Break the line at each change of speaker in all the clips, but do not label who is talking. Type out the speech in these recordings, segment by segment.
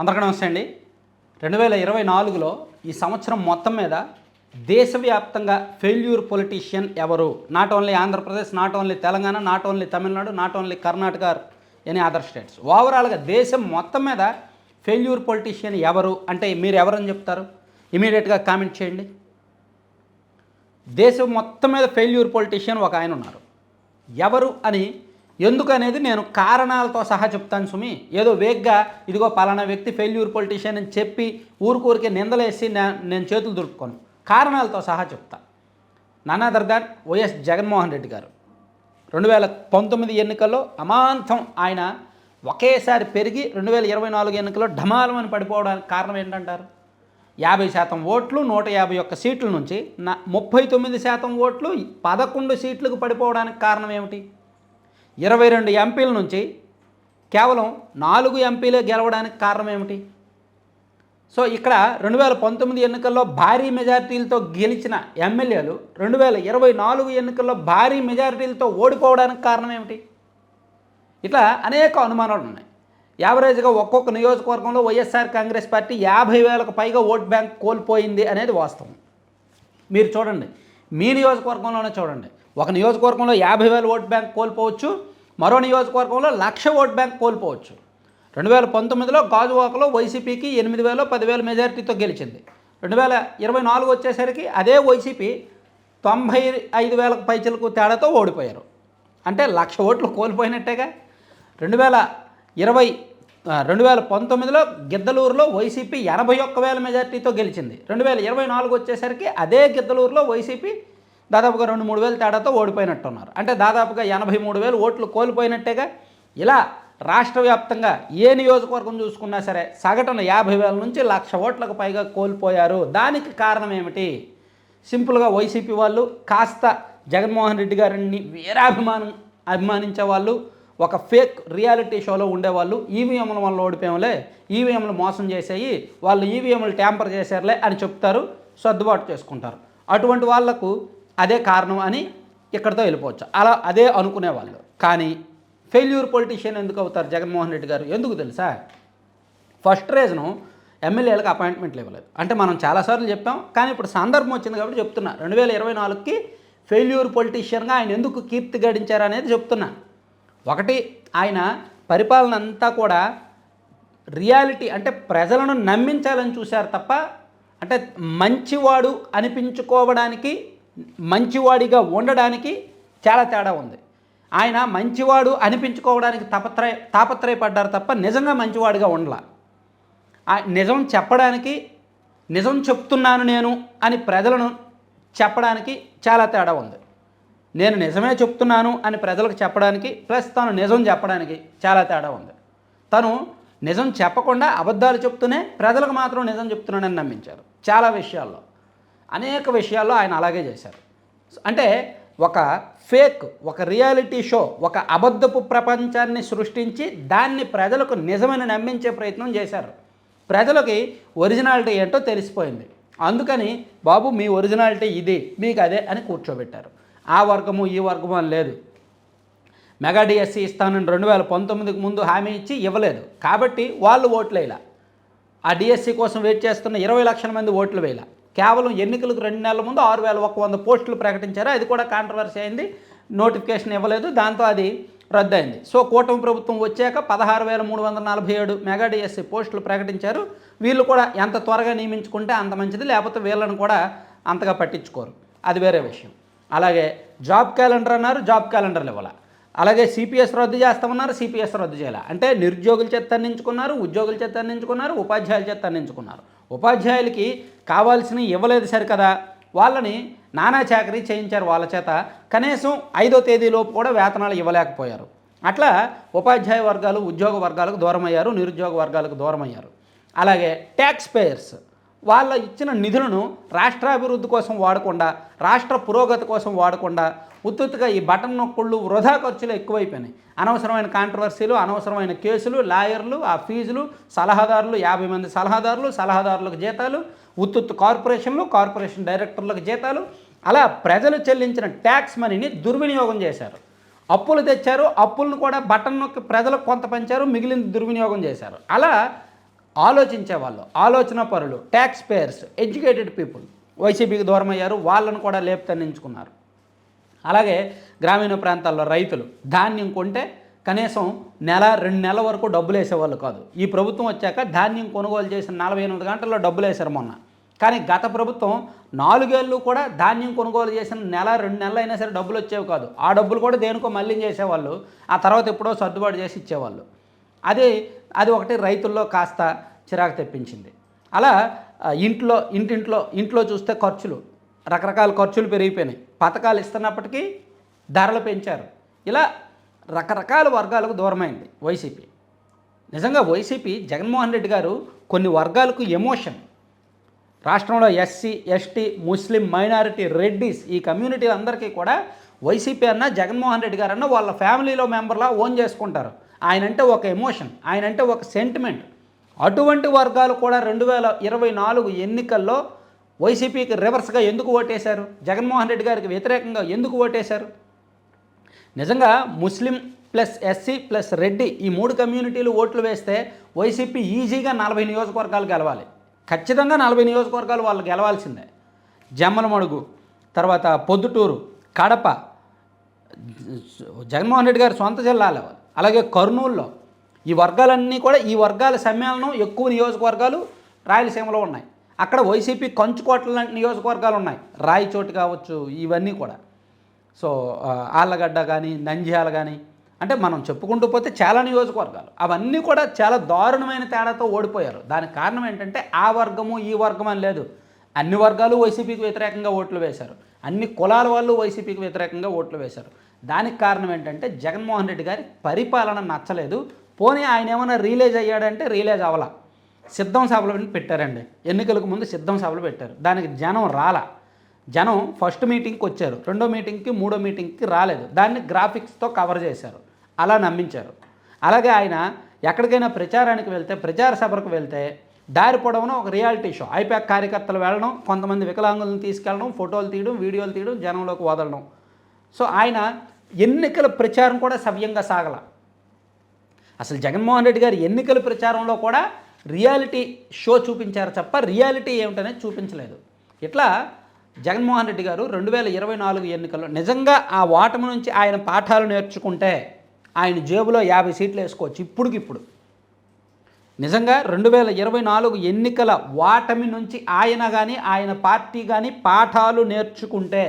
అందరికీ నమస్తే అండి. రెండు వేల ఇరవై నాలుగులో ఈ సంవత్సరం మొత్తం మీద దేశవ్యాప్తంగా ఫెయిల్యూర్ పొలిటీషియన్ ఎవరు? Not only Andhra Pradesh not only Telangana not only Tamil Nadu not only Karnataka any other states. ఓవరాల్గా దేశం మొత్తం మీద ఫెయిల్యూర్ పొలిటీషియన్ ఎవరు? అంటే మీరు ఎవరని చెప్తారు? ఇమీడియట్గా కామెంట్ చేయండి. దేశం మొత్తం మీద ఫెయిల్యూర్ పొలిటీషియన్ ఒక ఆయన ఉన్నారు. ఎవరు అని ఎందుకు అనేది నేను కారణాలతో సహా చెప్తాను సుమి. ఏదో వేగ్గా ఇదిగో పలానా వ్యక్తి ఫెయిల్యూర్ పొలిటీషియన్ అని చెప్పి ఊరికూరికే నిందలేసి నేను చేతులు దులుపుకోను. కారణాలతో సహా చెప్తా. None other than YS Jaganmohan Reddy గారు రెండు వేల పంతొమ్మిది ఎన్నికల్లో అమాంతం ఆయన ఒకేసారి పెరిగి రెండు వేల ఇరవై నాలుగు ఎన్నికల్లో ఢమాలమని పడిపోవడానికి కారణం ఏంటంటారు? యాభై శాతం ఓట్లు నూట యాభై ఒక్క సీట్ల నుంచి నా ముప్పై తొమ్మిది శాతం ఓట్లు పదకొండు సీట్లకు పడిపోవడానికి కారణం ఏమిటి? ఇరవై రెండు ఎంపీల నుంచి కేవలం నాలుగు ఎంపీలే గెలవడానికి కారణం ఏమిటి? సో ఇక్కడ రెండు వేల పంతొమ్మిది ఎన్నికల్లో భారీ మెజారిటీలతో గెలిచిన ఎమ్మెల్యేలు రెండు వేల ఇరవై నాలుగు ఎన్నికల్లో భారీ మెజారిటీలతో ఓడిపోవడానికి కారణం ఏమిటి? ఇట్లా అనేక అనుమానాలు ఉన్నాయి. యావరేజ్గా ఒక్కొక్క నియోజకవర్గంలో వైఎస్ఆర్ కాంగ్రెస్ పార్టీ యాభై వేలకు పైగా ఓట్ బ్యాంక్ కోల్పోయింది అనేది వాస్తవం. మీరు చూడండి. మీ నియోజకవర్గంలోనే చూడండి. ఒక నియోజకవర్గంలో యాభై వేల ఓట్ బ్యాంక్ కోల్పోవచ్చు మరో నియోజకవర్గంలో లక్ష ఓట్ బ్యాంక్ కోల్పోవచ్చు. రెండు వేల పంతొమ్మిదిలో గాజువాకలో వైసీపీకి ఎనిమిది వేలు పదివేల మెజారిటీతో గెలిచింది. రెండు వేల ఇరవై నాలుగు వచ్చేసరికి అదే వైసీపీ తొంభై ఐదు వేలకు పైచలకు తేడాతో ఓడిపోయారు. అంటే లక్ష ఓట్లు కోల్పోయినట్టేగా. రెండు వేల ఇరవై రెండు వేల పంతొమ్మిదిలో గిద్దలూరులో వైసీపీ ఎనభై ఒక్క వేల మెజార్టీతో గెలిచింది. రెండు వేల ఇరవై నాలుగు వచ్చేసరికి అదే గిద్దలూరులో వైసీపీ దాదాపుగా రెండు మూడు వేల తేడాతో ఓడిపోయినట్టున్నారు. అంటే దాదాపుగా ఎనభై మూడు వేలు ఓట్లు కోల్పోయినట్టేగా ఇలా రాష్ట్ర వ్యాప్తంగా ఏ నియోజకవర్గం చూసుకున్నా సరే సగటున యాభై వేల నుంచి లక్ష ఓట్లకు పైగా కోల్పోయారు. దానికి కారణం ఏమిటి? సింపుల్గా వైసీపీ వాళ్ళు కాస్త జగన్మోహన్ రెడ్డి గారిని వీరాభిమానం అభిమానించే వాళ్ళు ఒక ఫేక్ రియాలిటీ షోలో ఉండేవాళ్ళు ఈవీఎంల వల్ల ఓడిపోయాంలే ఈవీఎంలు మోసం చేసేయి వాళ్ళు ఈవీఎంలు ట్యాంపర్ చేశారులే అని చెప్తారు సర్దుబాటు చేసుకుంటారు. అటువంటి వాళ్ళకు అదే కారణం అని ఇక్కడితో వెళ్ళిపోవచ్చు. అలా అదే అనుకునే వాళ్ళు కానీ ఫెయిల్యూర్ పొలిటీషియన్ ఎందుకు అవుతారు? జగన్మోహన్ రెడ్డి గారు ఎందుకు తెలుసా? ఫస్ట్ రీజను ఎమ్మెల్యేలకు అపాయింట్మెంట్లు ఇవ్వలేదు. అంటే మనం చాలాసార్లు చెప్పాం కానీ ఇప్పుడు సందర్భం వచ్చింది కాబట్టి చెప్తున్నా. రెండు వేల ఇరవై నాలుగుకి ఫెయిల్యూర్ పొలిటీషియన్గా ఆయన ఎందుకు కీర్తి గడించారు అనేది చెప్తున్నా. ఒకటి ఆయన పరిపాలన అంతా కూడా రియాలిటీ అంటే ప్రజలను నమ్మించాలని చూశారు తప్ప అంటే మంచివాడు అనిపించుకోవడానికి మంచివాడిగా ఉండడానికి చాలా తేడా ఉంది. ఆయన మంచివాడు అనిపించుకోవడానికి తాపత్రయ తాపత్రయపడ్డారు తప్ప నిజంగా మంచివాడిగా ఉండలా. ఆ నిజం చెప్పడానికి నిజం చెప్తున్నాను నేను అని ప్రజలను చెప్పడానికి చాలా తేడా ఉంది. నేను నిజమే చెప్తున్నాను అని ప్రజలకు చెప్పడానికి ప్లస్ తను నిజం చెప్పడానికి చాలా తేడా ఉంది. తను నిజం చెప్పకుండా అబద్ధాలు చెప్తూనే ప్రజలకు మాత్రం నిజం చెప్తున్నానని నమ్మించారు. చాలా విషయాల్లో. అనేక విషయాల్లో ఆయన అలాగే చేశారు. అంటే ఒక ఫేక్ ఒక రియాలిటీ షో ఒక అబద్ధపు ప్రపంచాన్ని సృష్టించి దాన్ని ప్రజలకు నిజమని నమ్మించే ప్రయత్నం చేశారు. ప్రజలకి ఒరిజినాలిటీ ఏంటో తెలిసిపోయింది. అందుకని బాబు మీ ఒరిజినాలిటీ ఇది మీకు అదే అని కూర్చోబెట్టారు. ఆ వర్గము ఈ వర్గము అని లేదు. మెగా డిఎస్సి ఇస్తానని రెండు వేల పంతొమ్మిదికి ముందు హామీ ఇచ్చి ఇవ్వలేదు. కాబట్టి వాళ్ళు ఓట్లు వేయలా ఆ డిఎస్సి కోసం వెయిట్ చేస్తున్న ఇరవై లక్షల మంది ఓట్లు వేయలా కేవలం ఎన్నికలకు రెండు నెలల ముందు ఆరు వేల ఒక వంద పోస్టులు ప్రకటించారు. అది కూడా కాంట్రవర్సీ అయింది. నోటిఫికేషన్ ఇవ్వలేదు. దాంతో అది రద్దయింది. సో కూటమి ప్రభుత్వం వచ్చాక పదహారు వేల మూడు వందల నలభై ఏడు మెగా డిఎస్సి పోస్టులు ప్రకటించారు. వీళ్ళు కూడా ఎంత త్వరగా నియమించుకుంటే అంత మంచిది. లేకపోతే వీళ్ళని కూడా అంతగా పట్టించుకోరు. అది వేరే విషయం. అలాగే జాబ్ క్యాలెండర్ అన్నారు. జాబ్ క్యాలెండర్లు ఇవ్వాలి. అలాగే సిపిఎస్ రద్దు చేస్తామన్నారు. సిపిఎస్ రద్దు చేయాలి. అంటే నిరుద్యోగుల చేత అందించుకున్నారు ఉద్యోగుల చేత అందించుకున్నారు ఉపాధ్యాయుల చేత అందించుకున్నారు ఉపాధ్యాయులకి కావాల్సినవి ఇవ్వలేదు సరికదా. వాళ్ళని నానా చాకరీ చేయించారు వాళ్ళ చేత. కనీసం ఐదో తేదీలోపు కూడా వేతనాలు ఇవ్వలేకపోయారు. అట్లా ఉపాధ్యాయ వర్గాలు ఉద్యోగ వర్గాలకు దూరమయ్యారు నిరుద్యోగ వర్గాలకు దూరమయ్యారు. అలాగే ట్యాక్స్ పేయర్స్ వాళ్ళ ఇచ్చిన నిధులను రాష్ట్రాభివృద్ధి కోసం వాడకుండా రాష్ట్ర పురోగతి కోసం వాడకుండా ఉత్తుత్తుగా ఈ బటన్ నొక్కుళ్ళు వృధా ఖర్చులు ఎక్కువైపోయినాయి. అనవసరమైన కాంట్రవర్సీలు అనవసరమైన కేసులు లాయర్లు ఆ ఫీజులు సలహాదారులు యాభై మంది సలహాదారులు సలహాదారులకు జీతాలు ఉత్తుత్తు కార్పొరేషన్లు కార్పొరేషన్ డైరెక్టర్లకు జీతాలు. అలా ప్రజలు చెల్లించిన ట్యాక్స్ మనీని దుర్వినియోగం చేశారు. అప్పులు తెచ్చారు అప్పులను కూడా బటన్ నొక్కి ప్రజలకు కొంత పంచారు మిగిలిన దుర్వినియోగం చేశారు. అలా ఆలోచించే వాళ్ళు ఆలోచన పరులు ట్యాక్స్ పేయర్స్ ఎడ్యుకేటెడ్ పీపుల్ వైసీపీకి దూరం అయ్యారు వాళ్ళను కూడా లేపుతన్నించుకున్నారు. అలాగే గ్రామీణ ప్రాంతాల్లో రైతులు ధాన్యం కొంటే కనీసం నెల రెండు నెలల వరకు డబ్బులు వేసేవాళ్ళు కాదు. ఈ ప్రభుత్వం వచ్చాక ధాన్యం కొనుగోలు చేసిన నలభై ఎనిమిది గంటల్లో డబ్బులు వేశారు మొన్న. కానీ గత ప్రభుత్వం నాలుగేళ్ళు కూడా ధాన్యం కొనుగోలు చేసిన నెల రెండు నెలలు అయినా సరే డబ్బులు వచ్చేవి కాదు. ఆ డబ్బులు కూడా దేనికో మళ్ళీ చేసేవాళ్ళు ఆ తర్వాత ఎప్పుడో సర్దుబాటు చేసి ఇచ్చేవాళ్ళు. అది అది ఒకటి రైతుల్లో కాస్త చిరాకు తెప్పించింది. అలా ఇంట్లో ఇంటింట్లో ఇంట్లో చూస్తే ఖర్చులు రకరకాల ఖర్చులు పెరిగిపోయినాయి. పథకాలు ఇస్తున్నప్పటికీ ధరలు పెంచారు. ఇలా రకరకాల వర్గాలకు దూరమైంది వైసీపీ. నిజంగా వైసీపీ జగన్మోహన్ రెడ్డి గారు కొన్ని వర్గాలకు ఎమోషన్. రాష్ట్రంలో SC ST Muslim minority Reddys ఈ కమ్యూనిటీ అందరికీ కూడా వైసీపీ అన్న జగన్మోహన్ రెడ్డి గారు అన్న వాళ్ళ ఫ్యామిలీలో మెంబర్లా ఓన్ చేసుకుంటారు. ఆయన అంటే ఒక ఎమోషన్ ఆయన అంటే ఒక సెంటిమెంట్. అటువంటి వర్గాలు కూడా రెండు వేల ఇరవై నాలుగు ఎన్నికల్లో వైసీపీకి రివర్స్గా ఎందుకు ఓటేశారు? జగన్మోహన్ రెడ్డి గారికి వ్యతిరేకంగా ఎందుకు ఓటేశారు? నిజంగా Muslim plus SC plus Reddy ఈ మూడు కమ్యూనిటీలు ఓట్లు వేస్తే వైసీపీ ఈజీగా నలభై నియోజకవర్గాలు గెలవాలి. ఖచ్చితంగా నలభై నియోజకవర్గాలు వాళ్ళు గెలవాల్సిందే. జమ్మలమడుగు తర్వాత పొద్దుటూరు కడప జగన్మోహన్ రెడ్డి గారి సొంత జిల్లాలో అలాగే కర్నూలులో ఈ వర్గాలన్నీ కూడా ఈ వర్గాల సమ్మేళనం ఎక్కువ నియోజకవర్గాలు రాయలసీమలో ఉన్నాయి. అక్కడ వైసీపీ కంచుకోట్ల లాంటి నియోజకవర్గాలు ఉన్నాయి. రాయచోటు కావచ్చు ఇవన్నీ కూడా. సో ఆళ్ళగడ్డ కానీ నంద్యాల కానీ అంటే మనం చెప్పుకుంటూ పోతే చాలా నియోజకవర్గాలు. అవన్నీ కూడా చాలా దారుణమైన తేడాతో ఓడిపోయారు. దానికి కారణం ఏంటంటే ఆ వర్గము ఈ వర్గం అని లేదు. అన్ని వర్గాలు వైసీపీకి వ్యతిరేకంగా ఓట్లు వేశారు. అన్ని కులాల వాళ్ళు వైసీపీకి వ్యతిరేకంగా ఓట్లు వేశారు. దానికి కారణం ఏంటంటే జగన్మోహన్ రెడ్డి గారి పరిపాలన నచ్చలేదు. పోనీ ఆయన ఏమైనా రిలీజ్ అయ్యాడంటే రిలీజ్ అవ్వాల. సిద్ధం సభలు పెట్టారండి. ఎన్నికలకు ముందు సిద్ధం సభలు పెట్టారు. దానికి జనం రాల. జనం ఫస్ట్ మీటింగ్కి వచ్చారు. రెండో మీటింగ్కి మూడో మీటింగ్కి రాలేదు. దాన్ని గ్రాఫిక్స్తో కవర్ చేశారు. అలా నమ్మించారు. అలాగే ఆయన ఎక్కడికైనా ప్రచారానికి వెళ్తే ప్రచార సభలకు వెళ్తే దారి పొడవున ఒక రియాలిటీ షో. ఐపాక్ కార్యకర్తలు వెళ్ళడం కొంతమంది వికలాంగులను తీసుకెళ్ళడం ఫోటోలు తీయడం వీడియోలు తీయడం జనంలోకి వదలడం. సో ఆయన ఎన్నికల ప్రచారం కూడా సవ్యంగా సాగల. అసలు జగన్మోహన్ రెడ్డి గారు ఎన్నికల ప్రచారంలో కూడా రియాలిటీ షో చూపించారు తప్ప రియాలిటీ ఏమిటనేది చూపించలేదు. ఇట్లా జగన్మోహన్ రెడ్డి గారు రెండు వేల ఇరవై నాలుగు ఎన్నికల్లో నిజంగా ఆ ఓటమి నుంచి ఆయన పాఠాలు నేర్చుకుంటే ఆయన జేబులో యాభై సీట్లు వేసుకోవచ్చు ఇప్పుడుకిప్పుడు నిజంగా రెండు వేల ఇరవై నాలుగు ఎన్నికల ఓటమి నుంచి ఆయన కానీ ఆయన పార్టీ కానీ పాఠాలు నేర్చుకుంటే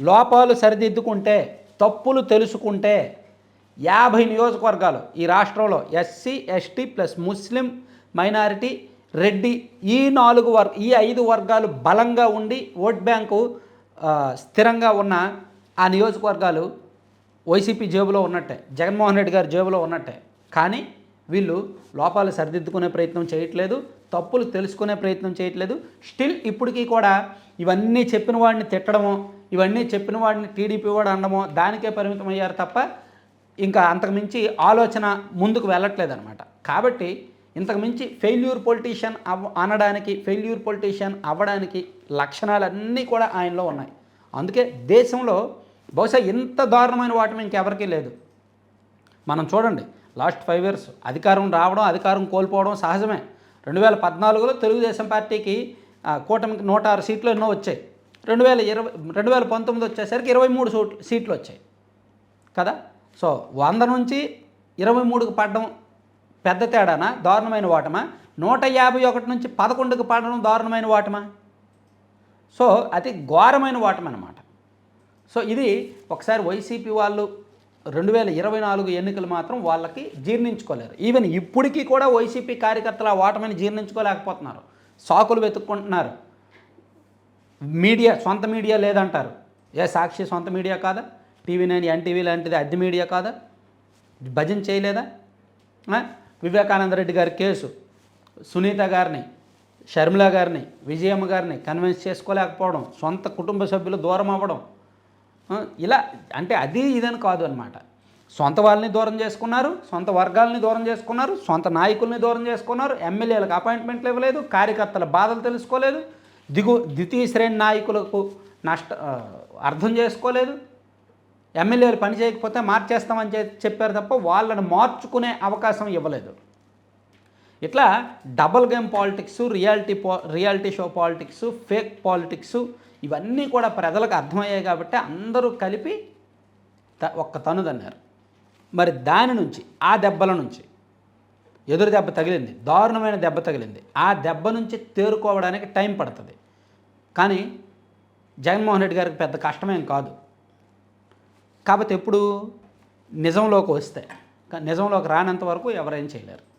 లోపాలు సరిదిద్దుకుంటే తప్పులు తెలుసుకుంటే యాభై నియోజకవర్గాలు ఈ రాష్ట్రంలో SC ST plus Muslim minority Reddy ఈ నాలుగు వర్ ఈ ఐదు వర్గాలు బలంగా ఉండి ఓట్ బ్యాంకు స్థిరంగా ఉన్న ఆ నియోజకవర్గాలు వైసీపీ జేబులో ఉన్నట్టే జగన్మోహన్ రెడ్డి గారి జేబులో ఉన్నట్టే. కానీ వీళ్ళు లోపాలు సరిదిద్దుకునే ప్రయత్నం చేయట్లేదు తప్పులు తెలుసుకునే ప్రయత్నం చేయట్లేదు. స్టిల్ ఇప్పటికీ కూడా ఇవన్నీ చెప్పిన వాడిని తిట్టడము ఇవన్నీ చెప్పిన వాడిని టీడీపీ వాడు అనడమో దానికే పరిమితం అయ్యారు తప్ప ఇంకా అంతకుమించి ఆలోచన ముందుకు వెళ్ళట్లేదు అనమాట కాబట్టి ఇంతకుమించి ఫెయిల్యూర్ పొలిటీషియన్ అవ్ అనడానికి ఫెయిల్యూర్ పొలిటీషియన్ అవ్వడానికి లక్షణాలన్నీ కూడా ఆయనలో ఉన్నాయి. అందుకే దేశంలో బహుశా ఇంత దారుణమైన వాటి ఇంకెవరికీ లేదు. మనం చూడండి లాస్ట్ ఫైవ్ ఇయర్స్ అధికారం రావడం అధికారం కోల్పోవడం సహజమే. రెండు వేల పద్నాలుగులో తెలుగుదేశం పార్టీకి కూటమికి నూట ఆరు సీట్లు ఎన్నో వచ్చాయి. రెండు వేల ఇరవై రెండు వేల పంతొమ్మిది వచ్చేసరికి ఇరవై మూడు సీట్లు సీట్లు వచ్చాయి. కదా? సో వంద నుంచి ఇరవై మూడుకు పడడం పెద్ద తేడానా? దారుణమైన ఓటమా? నూట యాభై ఒకటి నుంచి పదకొండుకు పడడం దారుణమైన ఓటమా? సో అతి ఘోరమైన ఓటమి అనమాట సో ఇది ఒకసారి వైసీపీ వాళ్ళు రెండు వేల ఇరవై నాలుగు ఎన్నికలు మాత్రం వాళ్ళకి జీర్ణించుకోలేరు. ఈవెన్ ఇప్పటికీ కూడా వైసీపీ కార్యకర్తలు ఆ ఓటమిని జీర్ణించుకోలేకపోతున్నారు. సాకులు వెతుక్కుంటున్నారు. మీడియా సొంత మీడియా లేదంటారు. ఏ సాక్షి సొంత మీడియా కాదా? టీవీ నైన్ ఎన్టీవీ లాంటిది అద్దె మీడియా కాదా? భజన చేయలేదా? వివేకానంద రెడ్డి గారి కేసు సునీత గారిని షర్మిల గారిని విజయమ్మ గారిని కన్విన్స్ చేసుకోలేకపోవడం సొంత కుటుంబ సభ్యులు దూరం అవ్వడం ఇలా అంటే అది ఇదని కాదు అనమాట సొంత వాళ్ళని దూరం చేసుకున్నారు సొంత వర్గాలని దూరం చేసుకున్నారు సొంత నాయకుల్ని దూరం చేసుకున్నారు ఎమ్మెల్యేలకు అపాయింట్మెంట్లు ఇవ్వలేదు కార్యకర్తల బాధలు తెలుసుకోలేదు దిగు ద్వితీయ శ్రేణి నాయకులకు నష్ట అర్థం చేసుకోలేదు. ఎమ్మెల్యేలు పని చేయకపోతే మార్చేస్తామని చెప్పారు తప్ప వాళ్ళని మార్చుకునే అవకాశం ఇవ్వలేదు. ఇట్లా డబల్ గేమ్ పాలిటిక్స్ రియాలిటీ పా reality show politics fake politics ఇవన్నీ కూడా ప్రజలకు అర్థమయ్యాయి కాబట్టి అందరూ కలిపి త- ఒక్క తనుదన్నారు. మరి దాని నుంచి ఆ దెబ్బల నుంచి ఎదురు దెబ్బ తగిలింది దారుణమైన దెబ్బ తగిలింది. ఆ దెబ్బ నుంచి తేరుకోవడానికి టైం పడుతుంది. కానీ జగన్మోహన్ రెడ్డి గారికి పెద్ద కష్టమేం కాదు. కాకపోతే ఎప్పుడు నిజంలోకి వస్తే నిజంలోకి రానంత వరకు ఎవరేం చేయలేరు.